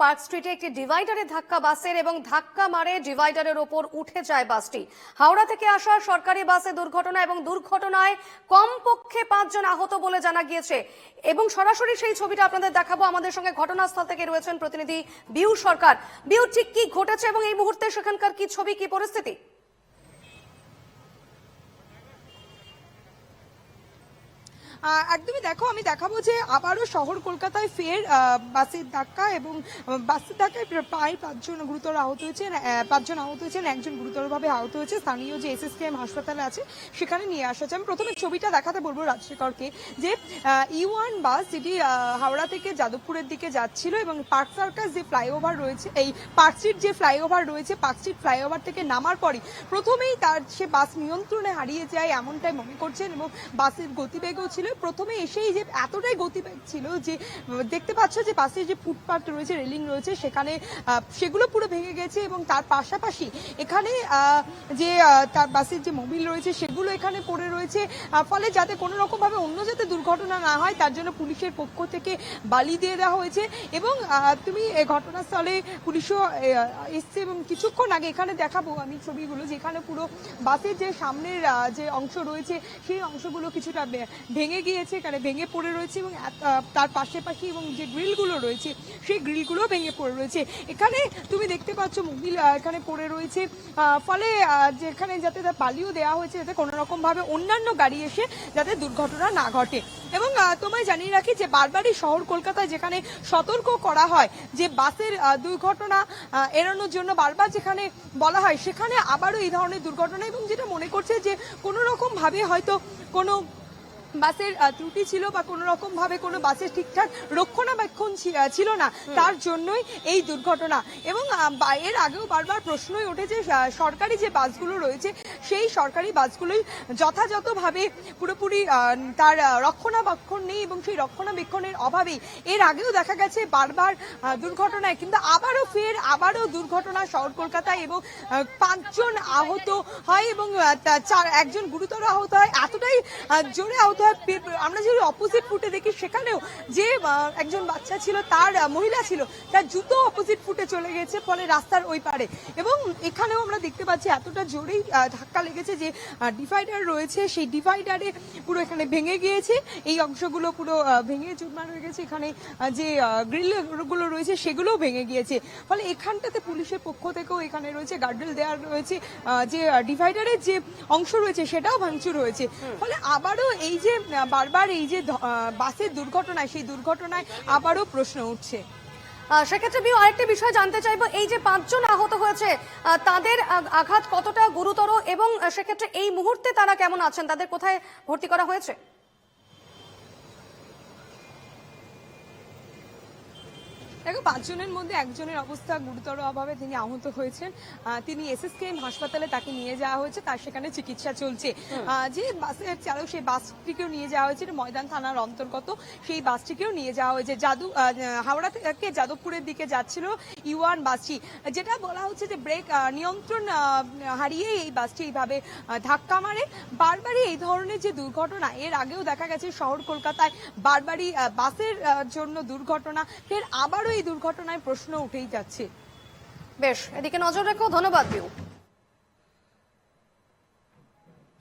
Park স্ট্রিটে একটি ডিভাইডারে ধাক্কা বাসের এবং ধাক্কা মারে ডিভাইডারের ওপর উঠে যায় বাসটি। হাওড়া থেকে আসা সরকারি বাসে দুর্ঘটনা এবং দুর্ঘটনায় কমপক্ষে পাঁচজন আহত বলে জানা গিয়েছে। এবং সরাসরি সেই ছবিটা আপনাদের দেখাবো। আমাদের সঙ্গে ঘটনাস্থল থেকে রয়েছেন প্রতিনিধি বিউ সরকার। বিউ, ঠিক কি ঘটেছে এবং এই মুহূর্তে সেখানকার কি ছবি, কি পরিস্থিতি? একদমই দেখো, আমি দেখাবো যে আবারও শহর কলকাতায় ফের বাসের ধাক্কা এবং বাসের ধাক্কায় প্রায় পাঁচজন গুরুতর আহত হয়েছেন পাঁচজন আহত হয়েছেন, একজন গুরুতরভাবে আহত হয়েছে। স্থানীয় যে এসএসকেএম হাসপাতালে আছে, সেখানে নিয়ে আসা হচ্ছে আমি প্রথমে ছবিটা দেখাতে বলব রাজশেখরকে, যে ই ওয়ান বাস যেটি হাওড়া থেকে যাদবপুরের দিকে যাচ্ছিল এবং পার্ক সার্কাস যে ফ্লাইওভার রয়েছে, এই পার্ক স্ট্রিট যে ফ্লাইওভার রয়েছে, পার্ক স্ট্রিট ফ্লাইওভার থেকে নামার পরই প্রথমেই তার সে বাস নিয়ন্ত্রণে হারিয়ে যায়, এমনটাই মনে করছেন এবং বাসের গতিবেগও ছিল প্রথমে এসেই যে এতটাই গতিবেগ ছিল যে দেখতে পাচ্ছ যে বাসের যে ফুটপাথ রয়েছে, রেলিং রয়েছে, সেখানে সেগুলো পুরো ভেঙে গেছে এবং তার পাশাপাশি এখানে যে তার বাসের যে মোবিল রয়েছে, সেগুলো এখানে পড়ে রয়েছে ফলে যাতে কোনো রকম ভাবে অন্য যাতে দুর্ঘটনা না হয়, তার জন্য পুলিশের পক্ষ থেকে বালি দিয়ে দেওয়া হয়েছে এবং তুমি ঘটনাস্থলে পুলিশও এসছে এবং কিছুক্ষণ আগে এখানে দেখাবো আমি ছবিগুলো, যেখানে পুরো বাসের যে সামনের যে অংশ রয়েছে, সেই অংশগুলো কিছুটা ভেঙে গিয়েছে, এখানে ভেঙে পড়ে রয়েছে এবং তার পাশে পাশে এবং যে গ্রিলগুলো রয়েছে, সেই গ্রিলগুলো ভেঙে পড়ে রয়েছে। এখানে তুমি দেখতে পাচ্ছ মোবিল এখানে পড়ে রয়েছে ফলে যেখানে যাতে তার বালিও দেওয়া হয়েছে, যাতে কোনো রকম ভাবে অন্যান্য গাড়ি এসে যাতে দুর্ঘটনা না ঘটে। এবং তোমায় জানিয়ে রাখি যে বারবারই শহর কলকাতায় যেখানে সতর্ক করা হয় যে বাসের দুর্ঘটনা এড়ানোর জন্য বারবার যেখানে বলা হয়, সেখানে আবারও এই ধরনের দুর্ঘটনা এবং যেটা মনে করছে যে কোনো রকম ভাবে হয়তো কোনো বাসের ত্রুটি ছিল বা কোনো রকম ভাবে কোনো বাসের ঠিকঠাক রক্ষণাবেক্ষণ ছিল না তার জন্যই এই দুর্ঘটনা। এবং এর আগেও বারবার প্রশ্নই ওঠেছে আহ, সরকারি যে বাসগুলো রয়েছে সেই সরকারি বাসগুলোই যথাযথভাবে পুরোপুরি তার রক্ষণাবেক্ষণ নেই এবং সেই রক্ষণাবেক্ষণের অভাবেই। এর আগেও দেখা গেছে বারবার দুর্ঘটনায় কিন্তু আবারও ফের আবারও দুর্ঘটনা শহর কলকাতায় এবং পাঁচজন আহত হয় এবং একজন গুরুতর আহত হয়। এতটাই জোরে আহত আমরা যদি অপোজিট ফুটে দেখি সেখানেও যে একজন বাচ্চা ছিল তার মহিলা ছিল তার জুতো অপোজিট ফুটে চলে গেছে ফলে রাস্তার ওই পারে। এবং এখানেও আমরা দেখতে পাচ্ছি এতটা জোরেই ধাক্কা লেগেছে যে ডিভাইডার রয়েছে সেই ডিভাইডারে পুরো এখানে ভেঙে গিয়েছে। এই অংশগুলো পুরো ভেঙে চুরমার হয়ে গেছে। এখানে যে গ্রিলগুলো রয়েছে সেগুলোও ভেঙে গিয়েছে। ফলে এখানটাতে পুলিশের পক্ষ থেকেও এখানে রয়েছে গার্ডেল দেওয়ার রয়েছে যে ডিভাইডারের যে অংশ রয়েছে সেটাও ভাঙচুর হয়েছে। ফলে আবারও এই যে বারবার এই যে বাসের দুর্ঘটনায়, সেই দুর্ঘটনায় আবারও প্রশ্ন উঠছে। সেক্ষেত্রে বিও আরেকটি বিষয় জানতে চাইব। এই যে পাঁচজন আহত হয়েছে তাদের আঘাত কতটা গুরুতর এবং সেক্ষেত্রে এই মুহূর্তে তারা কেমন আছেন? তাদের কোথায় ভর্তি করা হয়েছে? দেখো পাঁচজনের মধ্যে একজনের অবস্থা গুরুতর অভাবে তিনি আহত হয়েছেন। তিনি এসএসকেএম হাসপাতালে তাকে নিয়ে যাওয়া হয়েছে তার সেখানে চিকিৎসা চলছে। যে বাসের চালক সেই বাসটিকেও নিয়ে যাওয়া হয়েছে ময়দান থানার অন্তর্গত। সেই বাসটিকেও নিয়ে যাওয়া হয়েছে। যাদু হাওড়া থেকে যাদবপুরের দিকে যাচ্ছিল ইউয়ান বাসটি। যেটা বলা হচ্ছে যে ব্রেক নিয়ন্ত্রণ হারিয়ে এই বাসটি এইভাবে ধাক্কা মারে। বারবারই এই ধরনের যে দুর্ঘটনা এর আগেও দেখা গেছে শহর কলকাতায় বারবারই বাসের জন্য দুর্ঘটনা। ফের আবারও এই দুর্ঘটনায় প্রশ্ন উঠেই যাচ্ছে। বেশ এদিকে নজর রেখো ধন্যবাদ বিউ